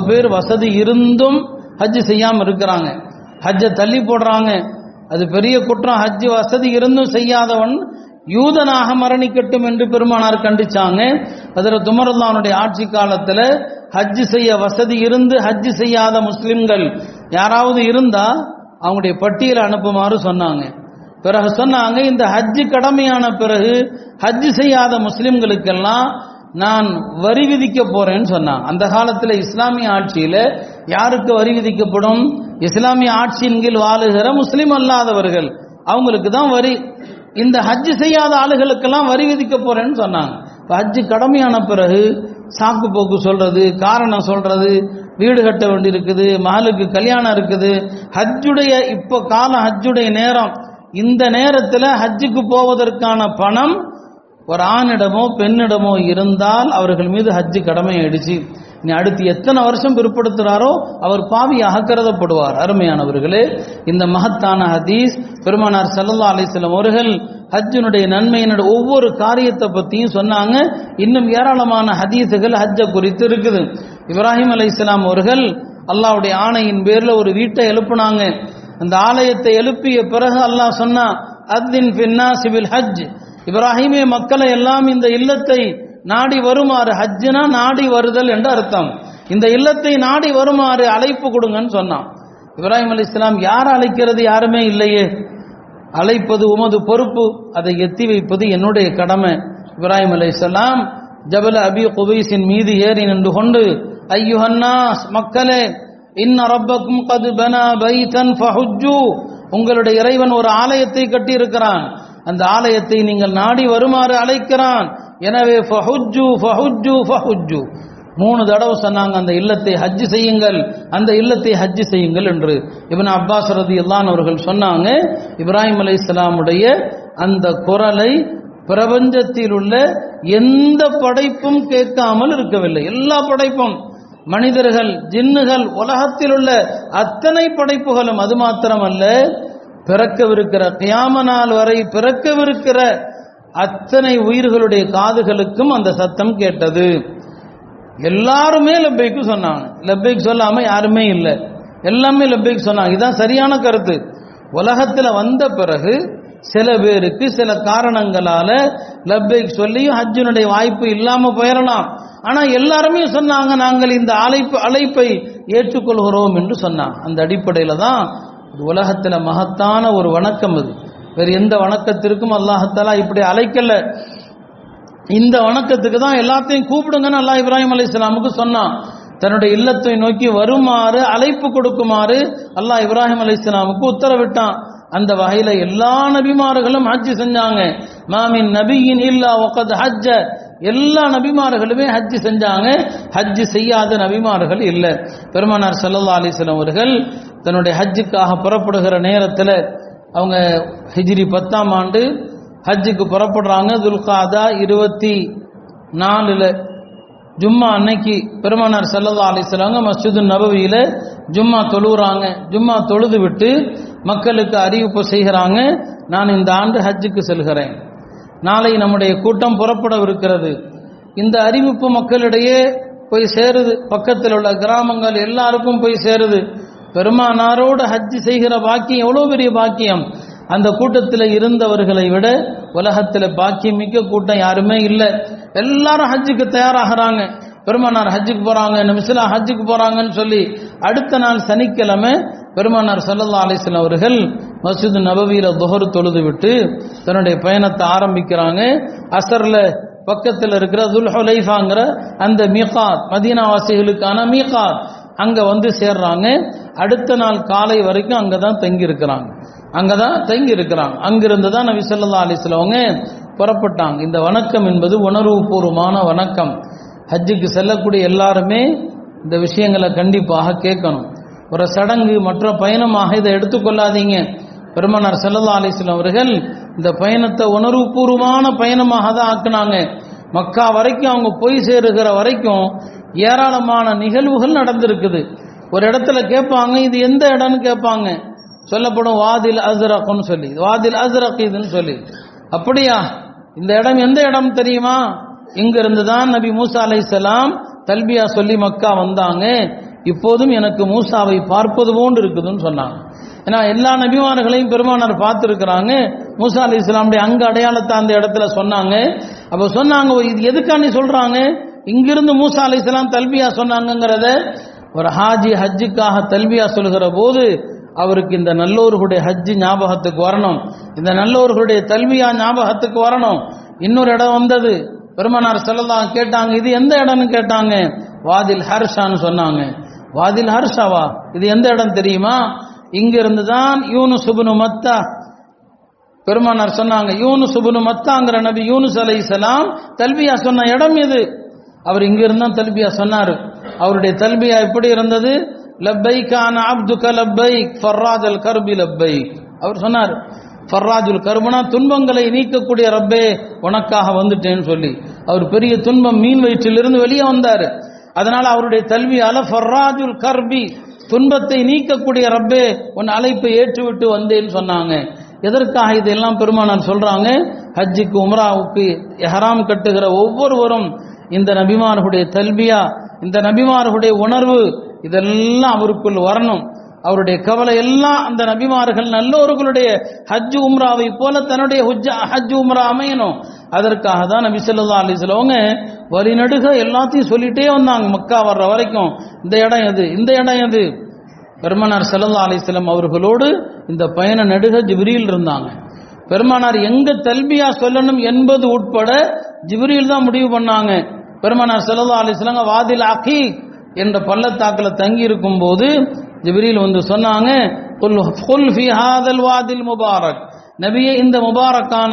பேர் வசதி இருந்தும் ஹஜ் செய்யாமல் இருக்கிறாங்க. ஹஜ்ஜை தள்ளி போடுறாங்க. அது பெரிய குற்றம். ஹஜ்ஜு வசதி இருந்தும் செய்யாதவன் யூதனாக மரணிக்கட்டும் என்று பெருமானார் கண்டிச்சாங்க. அதில் துமரல்லானுடைய ஆட்சி காலத்தில் ஹஜ்ஜு செய்ய வசதி இருந்து ஹஜ்ஜு செய்யாத முஸ்லிம்கள் யாராவது இருந்தா அவங்களுடைய பட்டியலை அனுப்புமாறு சொன்னாங்க. பிறகு சொன்னாங்க இந்த ஹஜ்ஜு கடமையான பிறகு ஹஜ்ஜு செய்யாத முஸ்லிம்களுக்கெல்லாம் நான் வரி விதிக்க போறேன்னு சொன்னான். அந்த காலத்தில் இஸ்லாமிய ஆட்சியில் யாருக்கு வரி விதிக்கப்படும்? இஸ்லாமிய ஆட்சியின் கீழ் வாழுகிற முஸ்லீம் அல்லாதவர்கள். அவங்களுக்கு தான் வரி. இந்த ஹஜ்ஜு செய்யாத ஆளுகளுக்கெல்லாம் வரி விதிக்க போறேன்னு சொன்னாங்க. இப்போ ஹஜ்ஜு கடமையான பிறகு சாக்கு போக்கு சொல்றது காரணம் சொல்றது வீடு கட்ட வேண்டியிருக்குது மகளுக்கு கல்யாணம் இருக்குது. ஹஜ்ஜுடைய இப்போ காலம் ஹஜ்ஜுடைய நேரம். இந்த நேரத்தில் ஹஜ்ஜுக்கு போவதற்கான பணம் ஒரு ஆணிடமோ பெண்ணிடமோ இருந்தால் அவர்கள் மீது ஹஜ்ஜு கடமை ஆயிடுச்சு நீ அடுத்து எத்தனை வருஷம் பிற்படுத்துறாரோ அவர் பாவியாக கருதப்படுவார். அருமையானவர்களே இந்த மகத்தான ஹதீஸ் பெருமானார் சல்லா அலிஸ்லம் அவர்கள் ஹஜ்ஜினுடைய நன்மையினுடைய ஒவ்வொரு காரியத்தை பத்தியும் சொன்னாங்க. இன்னும் ஏராளமான ஹதீஸுகள் ஹஜ்ஜை குறித்து இருக்குது. இப்ராஹிம் அலி இஸ்லாம் அவர்கள் அல்லாவுடைய ஆணையின் பேர்ல ஒரு வீட்டை எழுப்புனாங்க. அந்த ஆலயத்தை எழுப்பிய பிறகு அல்லாஹ் சொன்னா அத்தின் பின்னா சிவில் ஹஜ் இப்ராஹிமிய மக்களை எல்லாம் இந்த இல்லத்தை நாடி வருமாறு ஹஜ்ஜுனா நாடி வருதல் என்று அர்த்தம். இந்த இல்லத்தை நாடி வருமாறு அழைப்பு கொடுங்கன்னு சொன்னான். இப்ராஹிம் அலி இஸ்லாம் யார் அழைக்கிறது யாருமே இல்லையே. அழைப்பது உமது பொறுப்பு அதை எத்தி வைப்பது என்னுடைய கடமை. இப்ராஹிம் அலி இஸ்லாம் ஜபல அபி குபைஸின் மீது ஏறி நின்று கொண்டு ஐயுஹன்னாஸ் மக்களே இன்ன ரப்பக்கும் கது பனா பைதன் ஃபஹுஜ்ஜு. உங்களுடைய இறைவன் ஒரு ஆலயத்தை கட்டி இருக்கிறான் அந்த ஆலயத்தை நீங்கள் நாடி வருமாறு அழைக்கிறான். எனவே ஃபஹுஜு ஃபஹுஜு ஃபஹுஜு மூணு தடவை சொன்னாங்க அந்த இல்லத்தை ஹஜ் செய்யுங்கள் அந்த இல்லத்தை ஹஜ் செய்யுங்கள் என்று. இவன் அப்பாஸ் ரதி இல்லான் அவர்கள் சொன்னாங்க இப்ராஹிம் அலி இஸ்லாமுடைய அந்த குரலை பிரபஞ்சத்தில் உள்ள எந்த படைப்பும் கேட்காமல் இருக்கவில்லை. எல்லா படைப்பும் மனிதர்கள் ஜின்னுகள் உலகத்தில் உள்ள அத்தனை படைப்புகளும் அது மாத்திரமல்ல பிறக்கவிருக்கிற கியாம நாள் வரை பிறக்கவிருக்கிற அத்தனை உயிர்களுடைய காதுகளுக்கும் அந்த சத்தம் கேட்டது. எல்லாருமே லப்பைக்கு சொன்னாங்க. லப்பைக்கு சொல்லாம யாருமே இல்லை. எல்லாமே லப்பைக்கு சொன்னாங்க. இதுதான் சரியான கருத்து. உலகத்துல வந்த பிறகு சில பேருக்கு சில காரணங்களால லப்பைக் சொல்லியும் ஹஜ்ஜினுடைய வாய்ப்பு இல்லாம போயிடலாம் ஆனா எல்லாருமே சொன்னாங்க நாங்கள் இந்த அழைப்பு அழைப்பை ஏற்றுக்கொள்கிறோம் என்று சொன்னாங்க. அந்த அடிப்படையில தான் உலகத்தில் மகத்தான ஒரு வணக்கம் அது. வேறு எந்த வணக்கத்திற்கும் அல்லாஹத்தாலா இப்படி அழைக்கல. இந்த வணக்கத்துக்கு தான் எல்லாத்தையும் கூப்பிடுங்கன்னு அல்லாஹ் இப்ராஹிம் அலி இஸ்லாமுக்கு சொன்னான். தன்னுடைய இல்லத்தை நோக்கி வருமாறு அழைப்பு கொடுக்குமாறு அல்லாஹ் இப்ராஹிம் அலி இஸ்லாமுக்கு உத்தரவிட்டான். அந்த வகையில எல்லா நபிமார்களும் ஹஜ்ஜு செஞ்சாங்க. மாமின் நபியின் இல்லா ஒக்கத் ஹஜ்ஜ. எல்லா நபிமார்களுமே ஹஜ்ஜு செஞ்சாங்க. ஹஜ்ஜு செய்யாத நபிமார்கள் இல்லை. பெருமானார் சல்லா அலிஸ்லாம் அவர்கள் தன்னுடைய ஹஜ்ஜுக்காக புறப்படுகிற நேரத்தில் அவங்க ஹிஜ்ரி பத்தாம் ஆண்டு ஹஜ்ஜுக்கு புறப்படுறாங்க. துல்காதா இருபத்தி நாலில் ஜும்மா அன்னைக்கு பெருமானார் சல்லல்லா அலிஸ்லாங்க மஸ்ஜிது நபவியில் ஜும்மா தொழுகிறாங்க ஜும்மா தொழுது விட்டு மக்களுக்கு அறிவிப்பு செய்கிறாங்க. நான் இந்த ஆண்டு ஹஜ்ஜுக்கு செல்கிறேன். நாளை நம்முடைய கூட்டம் புறப்படவிருக்கிறது. இந்த அறிவிப்பு மக்களிடையே போய் சேருது. பக்கத்தில் உள்ள கிராமங்கள் எல்லாருக்கும் போய் சேருது. பெருமானாரோடு ஹஜ்ஜி செய்கிற பாக்கியம் எவ்வளோ பெரிய பாக்கியம்? அந்த கூட்டத்தில் இருந்தவர்களை விட உலகத்தில் பாக்கியம் மிக்க கூட்டம் யாருமே இல்லை. எல்லாரும் ஹஜ்ஜுக்கு தயாராகிறாங்க. பெருமானார் ஹஜ்ஜுக்கு போகிறாங்க நிமிஷம் ஹஜ்ஜுக்கு போகிறாங்கன்னு சொல்லி அடுத்த நாள் சனிக்கிழமை பெருமானார் சல்லல்லா அலிஸ்லாம் அவர்கள் மசூத் நபவியில் துஹர் தொழுது விட்டு தன்னுடைய பயணத்தை ஆரம்பிக்கிறாங்க. அசரில் பக்கத்தில் இருக்கிற துல்ஹுலைஃபாங்கிற அந்த மீகாத் மதீனாவாசிகளுக்கான மீகாத் அங்கே வந்து சேர்றாங்க. அடுத்த நாள் காலை வரைக்கும் அங்கதான் தங்கி இருக்கிறாங்க அங்கதான் தங்கி இருக்கிறாங்க அங்கிருந்து தான் நபி சொல்லா அலிஸ்லவங்க புறப்பட்டாங்க. இந்த வணக்கம் என்பது உணர்வுபூர்வமான வணக்கம். ஹஜ்ஜுக்கு செல்லக்கூடிய எல்லாருமே இந்த விஷயங்களை கண்டிப்பாக கேட்கணும். ஒரு சடங்கு மற்ற பயணமாக இதை எடுத்துக்கொள்ளாதீங்க. பெருமனார் செல்லல்லா அலிஸ்லாம் அவர்கள் இந்த பயணத்தை உணர்வுபூர்வமான பயணமாக தான் ஆக்குனாங்க. மக்கா வரைக்கும் அவங்க போய் சேருகிற வரைக்கும் ஏராளமான நிகழ்வுகள் நடந்திருக்குது. ஒரு இடத்துல கேட்பாங்க இது எந்த இடம்னு கேட்பாங்க. சொல்லப்படும் வாதில் அஸ்ரக்னு சொல்லி. வாதில் அஸ்ரக் இதுன்னு சொல்லி. அப்படியா? இந்த இடம் எந்த இடம் தெரியுமா? இங்கிருந்து தான் நபி மூசா அலைசலாம் தல்பியா சொல்லி மக்கா வந்தாங்க. இப்போதும் எனக்கு மூசாவை பார்ப்பது போன்று இருக்குதுன்னு சொன்னாங்க. ஏன்னா எல்லா நபிமார்களையும் பெருமானார் பார்த்துருக்கிறாங்க. மூசா அலி இஸ்லாமுடைய அங்க அடையாளத்தை அந்த இடத்துல சொன்னாங்க. அப்போ சொன்னாங்க இது எதுக்காண்டி சொல்றாங்க? இங்கிருந்து மூசா அலி இஸ்லாம் தல்பியா சொன்னாங்கிறத ஒரு ஹாஜி ஹஜ்ஜுக்காக தல்வியா சொல்கிற போது அவருக்கு இந்த நல்லோர்களுடைய ஹஜ்ஜு ஞாபகத்துக்கு வரணும். இந்த நல்லோர்களுடைய தல்வியா ஞாபகத்துக்கு வரணும். இன்னொரு இடம் வந்தது. பெருமனார் செல்லலாம் கேட்டாங்க இது எந்த இடம்னு கேட்டாங்க? வாதில் ஹர்ஷான்னு சொன்னாங்க. வாதில் ஹர்ஷாவா? இது எந்த இடம் தெரியுமா? இங்கிருந்து தான் யூனு சுபுனு மத்தா. பெருமானார் சொன்னாங்க யூனு சுபுனு மத்தாங்கிற நபி யூனுஸ் அலை சலாம் தல்வியா சொன்ன இடம் இது. அவர் இங்கிருந்து தான் தல்பியா சொன்னார். அவருடைய தல்பியா எப்படி இருந்தது? லப்பைக்கான அப்துக லப்பைக் ஃபர்ராஜல் கர்பி லப்பைக். அவர் சொன்னார் ஃபர்ராஜுல் கர்பனா துன்பங்களை நீக்கக்கூடிய ரப்பே உனக்காக வந்துட்டேன்னு சொல்லி. அவர் பெரிய துன்பம் மீன் வயிற்றிலிருந்து வெளியே வந்தார். அதனால அவருடைய தல்வியால ஃபர்ராஜுல் கர்பி துன்பத்தை நீக்கக்கூடிய ரப்பே உன் அழைப்பை ஏற்றுவிட்டு வந்தேன்னு சொன்னாங்க. எதற்காக இதெல்லாம் பெருமானார் சொல்றாங்க? ஹஜ்ஜிக்கு உம்ராவுக்கு எஹராம் கட்டுகிற ஒவ்வொருவரும் இந்த நபிமானுடைய தல்பியா இந்த நபிமார்களுடைய உணர்வு இதெல்லாம் அவருக்குள் வரணும். அவருடைய கவலை எல்லாம் அந்த நபிமார்கள் நல்லோர்களுடைய ஹஜ் உம்ராவை போல தன்னுடைய ஹுஜ்ஜா ஹஜ் உம்ரா அமையணும். அதற்காக தான் நபி சொல்லா அலி வஸல்லமங்க வழிநடுக எல்லாத்தையும் சொல்லிட்டே வந்தாங்க மக்கா வர்ற வரைக்கும். இந்த இடம் எது? இந்த இடம் எது? பெருமானார் ஸல்லல்லாஹு அலைஹி அவர்களோடு இந்த பயண நடுக ஜிபிரியில் இருந்தாங்க. பெருமானார் எங்க தல்பியா சொல்லணும் என்பது உட்பட ஜிபிரியில் தான் முடிவு பண்ணாங்க. பெருமானார் ஸல்லல்லாஹு அலைஹி வாதில் அகீக் என்ற பள்ளத்தாக்கில் தங்கி இருக்கும் போது ஜிபிரியில் வந்து சொன்னாங்க வாதில் முபாரக். நபியே இந்த முபாரக்கான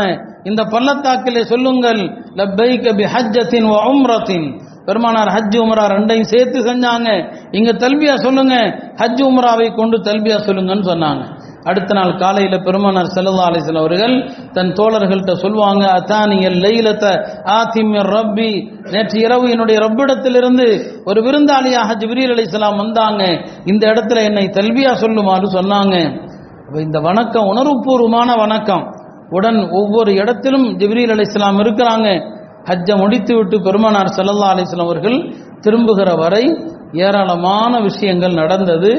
இந்த பள்ளத்தாக்கிலே சொல்லுங்கள் லப்பைக்க பி ஹஜ்ஜத்தின் வ உம்ரத்தின். பெருமானார் ஹஜ் உம்ரா ரெண்டையும் சேர்த்து செஞ்சாங்க. இங்க தல்பியா சொல்லுங்க ஹஜ் உம்ராவை கொண்டு தல்பியா சொல்லுங்கன்னு சொன்னாங்க. அடுத்த நாள் காலையில் பெருமானார் ஸல்லல்லாஹு அலிசல் அவர்கள் தன் தோழர்கள்ட்ட சொல்லுவாங்க அத்தானியல் லைலத்த ஆத்திமிர் ரப்பி. நேற்று இரவு என்னுடைய ரப்பிடத்திலிருந்து ஒரு விருந்தாளியாக ஜிப்ரீல் அலிசலாம் வந்தாங்க. இந்த இடத்துல என்னை தல்வியா சொல்லுமாறு சொன்னாங்க. இந்த வணக்கம் உணர்வுபூர்வமான வணக்கம். உடன் ஒவ்வொரு இடத்திலும் ஜிப்ரீல் அலைஹிஸ்ஸலாம் இருக்கிறாங்க. ஹஜ்ஜை முடித்து விட்டு பெருமானார் ஸல்லல்லாஹு அலைஹி அவர்கள் திரும்புகிற வரை ஏராளமான விஷயங்கள் நடந்தது.